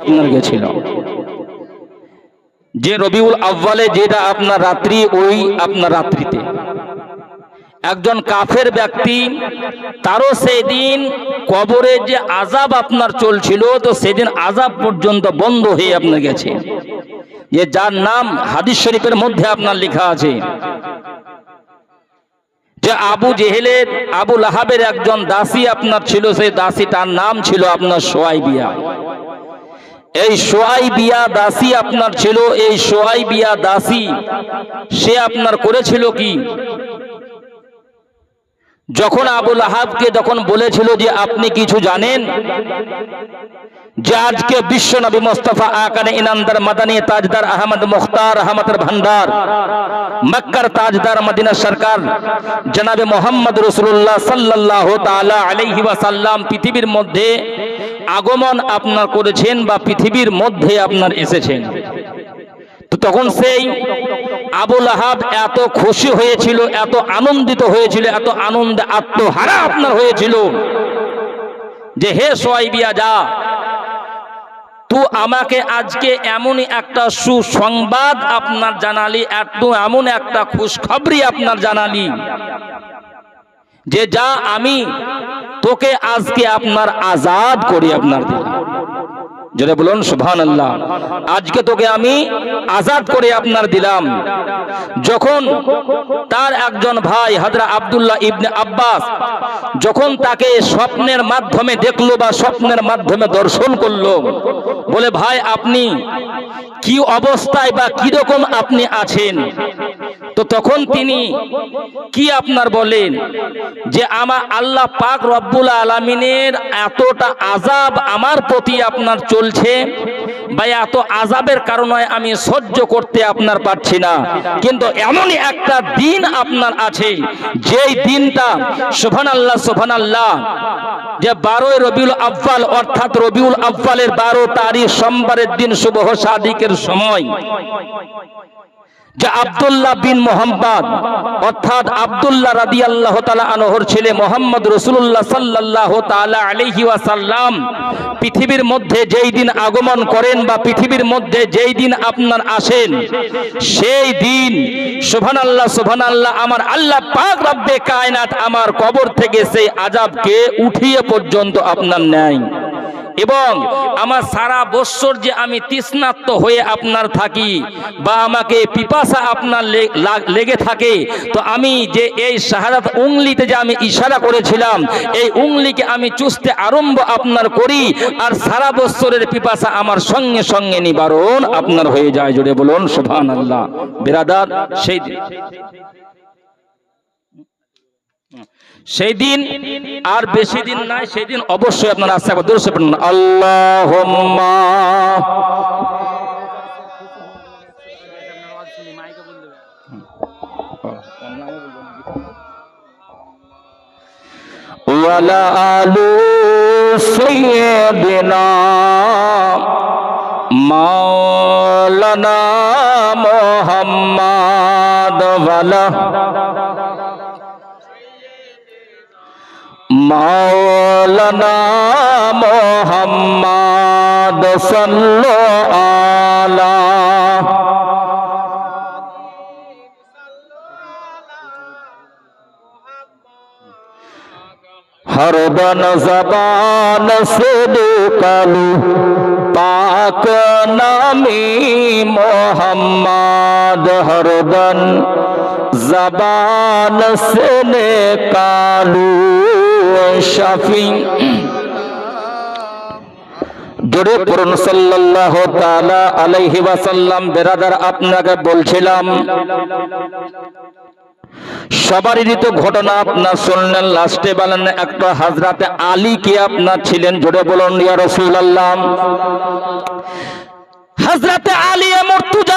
আপনার গেছিল। যে রবিউল আব্বালে যেটা আপনার রাত্রি, ওই আপনার রাত্রিতে। একজন কাফের ব্যক্তি, তারও সেদিন কবরে যে আজাব আপনার চলছিল, তো সেদিন আজাব পর্যন্ত বন্ধ হয়ে আপনার গেছে। যে যার নাম হাদিস শরীফের মধ্যে আপনার লেখা আছে। যে আবু জেহেলের, আবু লাহাবের একজন দাসী আপনার ছিল, সেই দাসী তার নাম ছিল আপনার সোয়াইবিয়া এই সোয়াইবিয়া দাসী আপনার ছিল, এই সোয়াইবিয়া দাসী, সে আপনার করেছিল কি? যখন আবুল আহাবকে যখন বলেছিল যে আপনি কিছু জানেন, যে আজকে বিশ্ব নবী মোস্তফা আকানে ইনামদার মাদানী তাজদার আহমদ মুখতার আহমদের ভান্ডার, মক্কার তাজদার মদিনা সরকার, জনাবে মোহাম্মদ রসুল্লাহ সাল্লাহ তালা ওয়াসাল্লাম পৃথিবীর মধ্যে আগমন আপনার করেছেন বা পৃথিবীর মধ্যে আপনার এসেছেন। তো তখন সেই আবুল আহাব এত খুশি হয়েছিল, এত আনন্দিত হয়েছিল, এত আনন্দে আত্মহারা আপনার হয়েছিল যে, হে সোয়াইবিয়া, যা। তু আমাকে আজকে এমনই একটা সুসংবাদ আপনার জানালি, এত এমন একটা খুশখবরি আপনার জানালি। যে যা আমি তোকে আজকে আপনার আজাদ করি আপনার যেটা বলুন সুভান আল্লাহ আজকে তোকে আমি আজাদ করে আপনার দিলাম। যখন তার একজন ভাই, হাজরা আবদুল্লাহ ইবনে আব্বাস, যখন তাকে স্বপ্নের মাধ্যমে দেখল বা স্বপ্নের মাধ্যমে দর্শন করল, বলে, ভাই, আপনি কি অবস্থায় বা কি রকম আপনি আছেন? তো তখন তিনি কি আপনার বলেন? যে আমার আল্লাহ পাক রব্বুল আলমিনের এতটা আজাব আমার প্রতি আপনার চলছে বা এত আজাবের কারণে আমি সহ্য করতে আপনার পারছি না। কিন্তু এমনই একটা দিন আপনার আছে, যেই দিনটা শোভান আল্লাহ শোভান আল্লাহ যে বারোই রবিউল আব্বাল অর্থাৎ রবিউল আব্বালের বারো তারিখ সোমবারের দিন শুভ সাদিকের সময়। যে আব্দুল্লাহ বিন মোহাম্মদ, অর্থাৎ আবদুল্লাহ রাদি আল্লাহ আনহর ছেলে মোহাম্মদ রসুল্লাহ সাল্লাহ তালা আলহি ওয়াসাল্লাম পৃথিবীর মধ্যে যেই দিন আগমন করেন বা পৃথিবীর মধ্যে যেই দিন আপনার আসেন, সেই দিন শোভান আল্লাহ শোভান আল্লাহ আমার আল্লাহ পাক রব্বে কায়নাত আমার কবর থেকে সেই আজাবকে উঠিয়ে পর্যন্ত আপনার নেয় এবং আমার সারা বৎসর যে আমি তৃষ্ণাত্ম হয়ে আপনার থাকি বা আমাকে পিপাসা আপনার লেগে থাকে তো আমি যে এই শাহাদাত উংলিতে যে আমি ইশারা করেছিলাম এই উংলিকে আমি চুষতে আরম্ভ আপনার করি আর সারা বৎসরের পিপাসা আমার সঙ্গে সঙ্গে নিবারণ আপনার হয়ে যায় জুড়ে বলুন সুবহান আল্লাহ বেরাদার সেই সেই দিন আর বেশি দিন নাই সেই দিন অবশ্যই আপনারা আশা করতে আল্লাহ ওয়ালা আলু সৈয়দিনা মাওলানা মোহাম্মদ ওয়ালা মাওলানা মোহাম্মদ সাল্লো আলা হরদন জবান সে কালু, পাক নামি মোহাম্মদ হরদন জবান সে কালু। জোরে তাআলা আলাইহি ওয়াসাল্লাম। বেরাদার, আপনাকে বলছিলাম, সবারই তো ঘটনা আপনার শুনলেন। লাস্টে বলেন, একটা হাজরাতে আলী কে আপনার ছিলেন? জোরে বলুন, ইয়া রাসূলুল্লাহ। হযরতে আলী মুর্তজা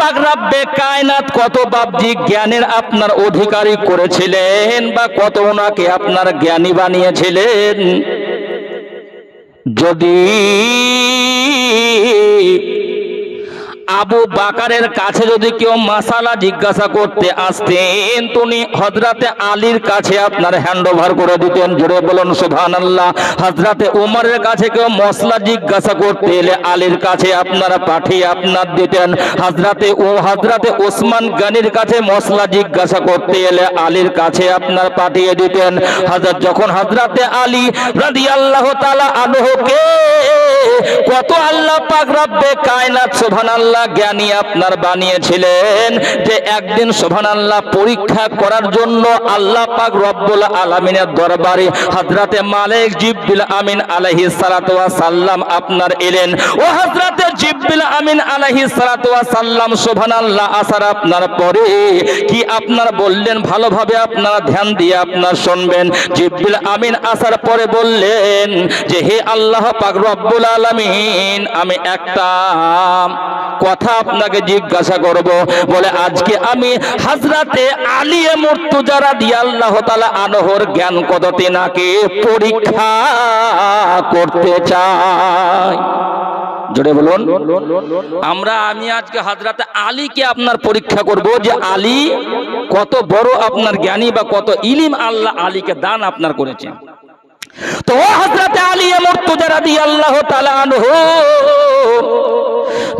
পাক রাব্বে কায়নাত কত বাবজি জ্ঞানের আপনার অধিকারী করেছিলেন বা কত ওনাকে আপনার জ্ঞানী বানিয়েছিলেন? যদি আবু বাকারের কাছে যদি কেউ মাসালা জিজ্ঞাসা করতে আসতেন তুমি হজরাতে আলীর কাছে আপনার হ্যান্ড ওভার করে দিতেন। জোরে বলুন সুভান আল্লাহ হজরতে উমরের কাছে কেউ মশলা জিজ্ঞাসা করতে এলে আলীর কাছে আপনারা পাঠিয়ে আপনার দিতেন। হজরতে ও হজরাতে ওসমান গানির কাছে মশলা জিজ্ঞাসা করতে এলে আলীর কাছে আপনার পাঠিয়ে দিতেন। হজরত যখন হজরতে আলী রাদি আল্লাহ তালা আনহকে কত আল্লাহ পাক রব্বে কায়নাত সোভান আল্লাহ জ্ঞানী আপনার বানিয়েছিলেন যে একদিন সোভান আল্লাহ পরীক্ষা করার জন্য আল্লাহ পাক রব্বুল আলমিনের দরবারে হজরতে মালিক জিব্বিল আমিন আলহি সাল্লাম আপনার এলেন। ও হজরতে জিব্বিল আমিন আলাইহিস আলহি সাল্লাম সোভান আল্লাহ আসার আপনার পরে কি আপনার বললেন? ভালোভাবে আপনারা ধ্যান দিয়ে আপনার শুনবেন। জিব্বিল আমিন আসার পরে বললেন যে, হে আল্লাহ পাক রব্বুল আমি একটা কথা আপনাকে জিজ্ঞাসা করব। বলে, আজকে আমি হাজরাতে আলিয়ে মুর্তুজা রাদিয়াল্লাহু তাআলা আনহর জ্ঞান পরীক্ষা করতে চাই? জোরে বলুন। আমরা, আমি আজকে হাজরাতে আলীকে আপনার পরীক্ষা করব যে আলী কত বড় আপনার জ্ঞানী বা কত ইলিম আল্লাহ আলীকে দান আপনার করেছেন। তো হজরতে আলী মুর্তুজা তাআলা আনহু,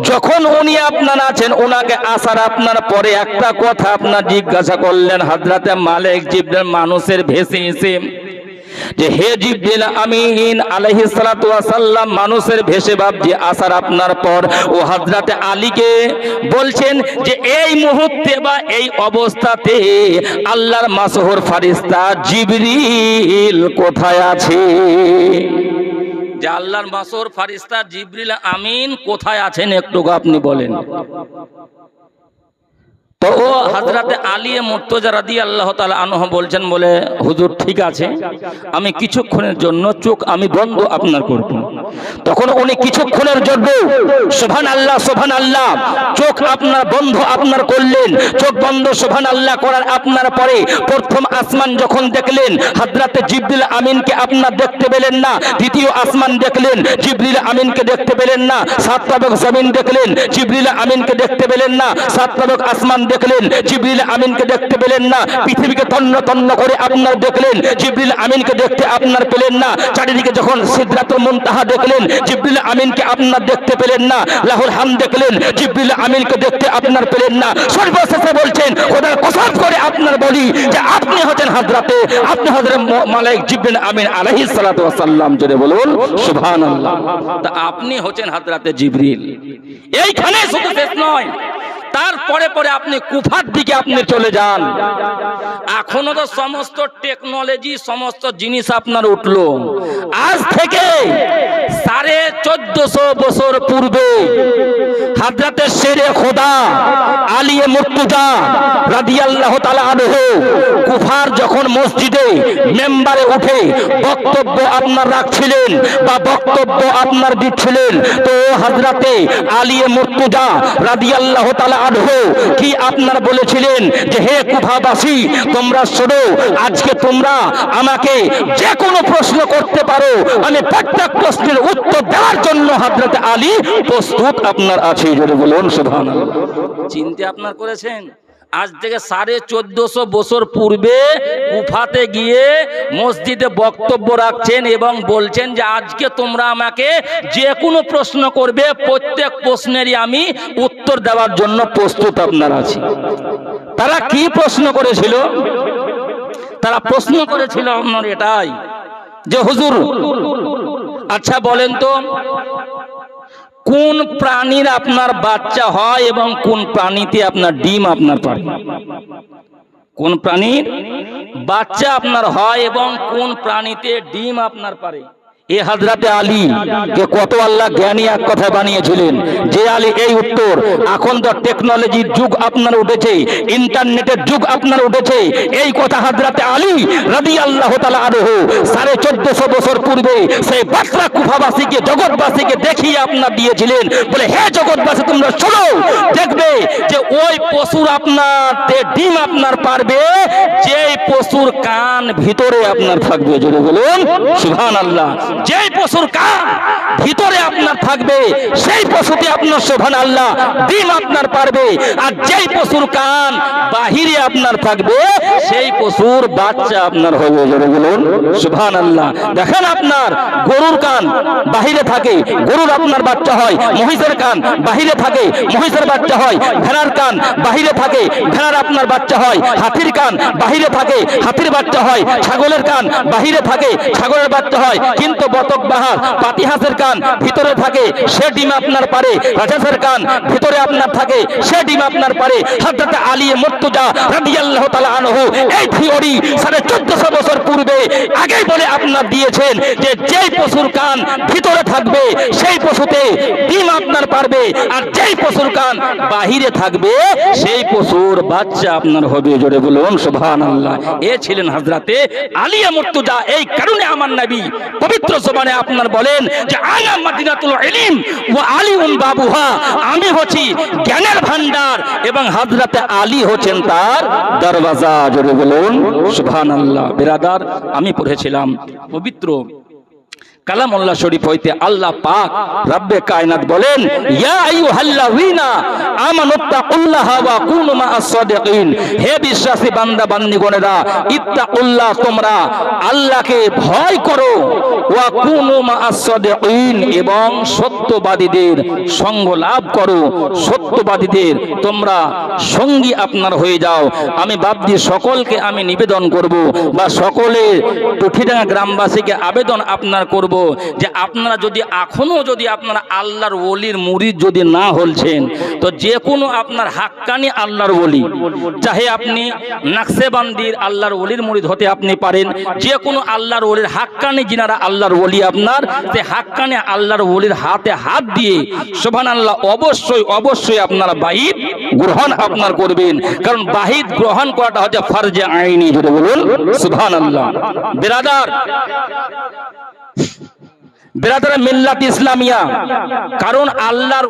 যখন উনি আপনার আছেন ওনাকে আসার আপনার পরে একটা কথা আপনার জিজ্ঞাসা করলেন হাজরাতে মালিক জিবদের মানুষের ভেসে এসে যে হে জিব্রিল আমিন আলাইহিস সালাতু ওয়াসাল্লাম, মানুষের ভেসে ভাবজি আসার আপনার পর, ও হযরতে আলীকে বলছেন যে এই মুহূর্তে বা এই অবস্থাতে আল্লাহর মাসহুর ফারিস্তা জিবরিল কোথায় আছে? যে আল্লাহর মাসহুর ফারিস্তা জিবরিল আমিন কোথায় আছেন একটু আপনি বলেন। তো ও হাজরাতে আলিয়ে মুর্তজা রাদি আল্লাহ তালা আনহ বলছেন বলে, হুজুর, ঠিক আছে, আমি কিছুক্ষণের জন্য চোখ আমি বন্ধ আপনার করব। তখন উনি কিছুক্ষণের জন্য সোভান আল্লাহ সোভান আল্লাহ চোখ আপনার বন্ধ আপনার করলেন, চোখ বন্ধ সোভান আল্লাহ করার আপনার পরে প্রথম আসমান যখন দেখলেন হাজরাতে জিবরিল আমিনকে আপনার দেখতে পেলেন না, দ্বিতীয় আসমান দেখলেন, জিবরিল আমিনকে দেখতে পেলেন না, সাত তাবক জমিন দেখলেন, জিবরিল আমিনকে দেখতে পেলেন না, সাত তাবক আসমান দেখলেন, জিবরিল আমিনকে দেখতে পেলেন না। পৃথিবীকে তন্ন তন্ন করে আপনার দেখলেন, জিবরিল আমিনকে দেখতে আপনার পেলেন না। চারিদিকে যখন সিদ্ধাতুল মুনতাহা দেখলেন, জিবরিল আমিনকে আপনার দেখতে পেলেন না। লাহুল হাম দেখলেন, জিবরিল আমিনকে দেখতে আপনার পেলেন না। সর্বশেষে বলছেন, খোদার কসম করে আপনার বলি যে আপনি হচ্ছেন হাজরাতে, আপনি হযরত মালাইক জিবরিল আমিন আলাইহিস সালাতু ওয়াস সালাম জোরে বলুন, সুবহানাল্লাহ। তা আপনি হচ্ছেন হাজরাতে জিবরিল। এইখানে শুধু শেষ নয় তারপরে পরে আপনি কুফার দিকে আপনি চলে যান। এখনও তো সমস্ত টেকনোলজি সমস্ত জিনিস আপনার উঠল। আজ থেকে সাড়ে চোদ্দশো বছর পূর্বে হাজরাতে শেরে খোদা আলিয়ে মুর্তুজা রাদিয়াল্লাহ তাআলা আনহু কুফার যখন মসজিদে মেম্বারে উঠে বক্তব্য আপনার রাখছিলেন বা বক্তব্য আপনার দিচ্ছিলেন, তো হাজরাতে আলিয়ে মুর্তুজা রাদিয়াল্লাহ তাআলা আনহু কি আপনার বলেছিলেন যে, হে কুফাবাসী, তোমরা শোনো, আজকে তোমরা আমাকে যে কোনো প্রশ্ন করতে পারো। আমি প্রত্যেক প্রশ্নের উত্তর দেওয়ার জন্য হাজরাতে আলী প্রস্তুত আপনার আছে। জোরে বলুন, সুবহানাল্লাহ। চিনতে আপনার করেছেন? আজ থেকে সাড়ে চোদ্দশো বছর পূর্বে কুফাতে গিয়ে মসজিদে বক্তব্য রাখছেন এবং বলছেন যে আজকে তোমরা আমাকে যে কোনো প্রশ্ন করবে, প্রত্যেক প্রশ্নেরই আমি উত্তর দেওয়ার জন্য প্রস্তুত আপনার আছি। তারা কি প্রশ্ন করেছিল? তারা প্রশ্ন করেছিল আপনার এটাই যে, হুজুর আচ্ছা বলেন তো কোন প্রাণীর আপনার বাচ্চা হয় এবং কোন প্রাণীতে আপনার ডিম আপনার পারে কোন প্রাণীর বাচ্চা আপনার হয় এবং কোন প্রাণীতে ডিম আপনার পারে এ হাজরাতে আলী কে কত আল্লাহ জ্ঞানী এক কথা বানিয়েছিলেন। যে আলী এই উত্তর, এখন তো টেকনোলজির যুগ আপনার উঠেছে, ইন্টারনেটের যুগ আপনার উঠেছে। এই কথা হাজরাতে আলী রাদি আল্লাহ তালা সাড়ে চোদ্দশো বছর পূর্বে সেই বাসরা কুফাবাসীকে, জগৎবাসীকে দেখিয়ে আপনার দিয়েছিলেন। বলে, হে জগৎবাসী, তোমরা শোনো, দেখবে যে ওই পশুর আপনার ডিম আপনার পারবে যে পশুর কান ভিতরে আপনার থাকবে। জোরে বলুন সুহান আল্লাহ যেই পশুর কান ভিতরে আপনার থাকবে, সেই পশুতে আপনার শোভান আল্লাহ দিন আপনার পারবে। আর যেই পশুর কান বাহিরে আপনার থাকবে, সেই পশুর বাচ্চা আপনার হবে বলুন আল্লাহ দেখেন আপনার গরুর কান বাহিরে থাকে, গরুর আপনার বাচ্চা হয়, মহিষের কান বাহিরে থাকে, মহিষের বাচ্চা হয়, ভেড়ার কান বাহিরে থাকে, ভেড়ার আপনার বাচ্চা হয়, হাতির কান বাহিরে থাকে, হাতির বাচ্চা হয়, ছাগলের কান বাহিরে থাকে, ছাগলের বাচ্চা হয়, কিন্তু বতক বাহার, পাতিহাসের কান ভিতরে থাকে, সে ডিম আপনার পারে, রাজাসের কান ভিতরে আপনার থাকে, সে ডিম আপনার পারে। হযরত আলী মুর্তজা রাদিয়াল্লাহু তাআলা আনহু, এই থিওরি সাড়ে বছর পূর্বে আগেই বলে আপনার দিয়েছেন যে যেই পশুর কান ভিতরে থাকবে, সেই পশুতে ডিম আপনার পারবে, আর যেই পশুর কান বাহিরে থাকবে, সেই পশুর বাচ্চা আপনার হবে। জোরে বলুন, সুবহানাল্লাহ। এ ছিলেন হযরতে আলিয়া মুর্তজা, এই কারণে আমার নবী পবিত্র জবানে আপনার বলেন যে আনা মাদিনাতুল ইলিম ওয়া আলিউন বাবুহা। আমি হচ্ছি জ্ঞানের ভান্ডার এবং হযরতে আলী হচ্ছেন তার দরওয়াজা। জোরে বলুন, সুবহানাল্লাহ। বিরাদার, আমি পড়েছিলাম পবিত্র কালামুল্লাহ শরীফ হইতে আল্লাহ পাক রব্বে কায়নাত বলেন, ইয়া আইয়ুহাল্লাযীনা আমানুত্তাকুল্লাহা ওয়া কুনু মা'আস সাদিকিন। হে বিশ্বাসী বান্দা, বান্দীগণেরা, ইত্তাকুল্লাহ তোমরা আল্লাহকে ভয় করো। ওয়া কুনু মা'আস সাদিকিন, এবং সত্যবাদীদের সঙ্গ লাভ করো। সত্যবাদীদের তোমরা সঙ্গী আপনার হয়ে যাও। আমি বাবদি সকলকে আমি নিবেদন করব বা সকলে টুঠিডাঙ্গা গ্রামবাসীকে আবেদন আপনার করব। যে আপনারা যদি এখনও যদি আপনারা আল্লাহর ওলির মুরিদ যদি না হলছেন, তো যে কোনো আপনার হাক্কানি আল্লাহর ওলি, চাহে আপনি নাকশেবান্দির আল্লাহর ওলির মুরিদ হতে আপনি পারেন, যে কোনো আল্লাহর ওলির হাক্কানি যিনারা আল্লাহর ওলি আপনার, সে হাক্কানি আল্লাহর ওলির হাতে হাত দিয়ে সোভান আল্লাহ অবশ্যই অবশ্যই আপনারা বাহিদ গ্রহণ আপনার করবেন। কারণ বাহিদ গ্রহণ করাটা হচ্ছে ফার্জে আইনি, যদি বলুন সুবহান আল্লাহ বিরাদার বেরাদার মিল্লাত ইসলামিয়া। কারণ আল্লাহর